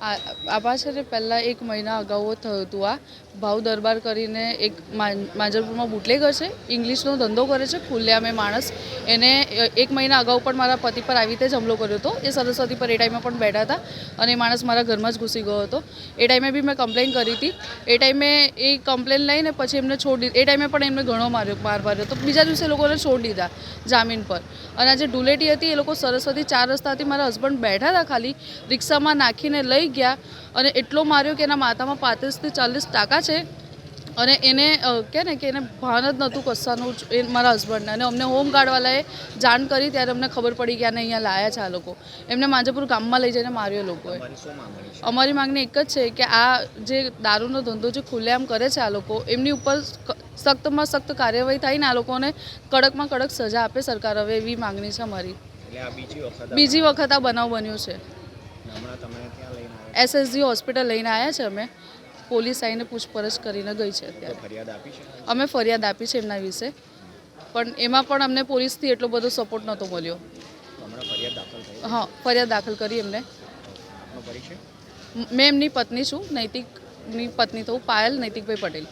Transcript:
આ આમાં છે ને પહેલાં એક મહિના અગાઉ થયું હતું આ. ભાવ દરબાર કરીને એક માંજરપુરમાં બુટલેગર છે. ઇંગ્લિશનો ધંધો કરે છે. ખુલ્લેઆમ એ માણસ. એને એક મહિના અગાઉ પણ મારા પતિ પર આવી રીતે જ હુમલો કર્યો હતો. એ સરસ્વતી પર એ ટાઈમે પણ બેઠા હતા અને એ માણસ મારા ઘરમાં જ ઘૂસી ગયો હતો. એ ટાઈમે બી મેં કમ્પ્લેન કરી હતી. એ ટાઈમે એ કમ્પ્લેન લઈને પછી એમને છોડી, એ ટાઈમે પણ એમને ઘણો માર્યો, માર માર્યો તો બીજા દિવસે લોકોને છોડી દીધા જામીન પર. અને જે ડુલેટી હતી એ લોકો સરસ્વતી ચાર રસ્તાથી મારા હસબન્ડ બેઠા હતા ખાલી. રિક્ષામાં નાખીને લઈ ગયા. અને એટલો માર્યો કે એના માથામાં પાંત્રીસથી ચાલીસ ટાકા છે. અને એને કહે કે ને કે એને ભાન જ નહોતું કસ્સાનું એ મારા હસબન્ડને. અને અમને હોમગાર્ડવાલાએ જાણ કરી ત્યારે અમને ખબર પડી કે આને અહીંયા લાયા છે આ લોકો. એમને માંજાપુર ગામમાં લઈ જઈને માર્યો લોકોએ. અમારી માંગણી એક જ છે કે આ જે દારૂનો ધંધો જે ખુલ્લેઆમ કરે છે આ લોકો એમની ઉપર સખ્તમાં સખ્ત કાર્યવાહી થાય ને આ લોકોને કડકમાં કડક સજા આપે સરકાર હવે એવી માંગણી છે અમારી. બીજી વખત આ બનાવ બન્યો છે. એસએસજી હોસ્પિટલ લઈને આવ્યા છે અમે. પોલીસ આવીને પૂછપરછ કરીને ગઈ છે અત્યારે. ફરિયાદ આપી છે? અમે ફરિયાદ આપી છે એમના વિશે. પણ એમાં પણ અમને પોલીસથી એટલો બધો સપોર્ટ નહોતો મળ્યો. તો હા ફરિયાદ દાખલ કરી એમને. મેં એમની પત્ની છું નૈતિકની પત્ની થવું પાયલ નૈતિકભાઈ પટેલ.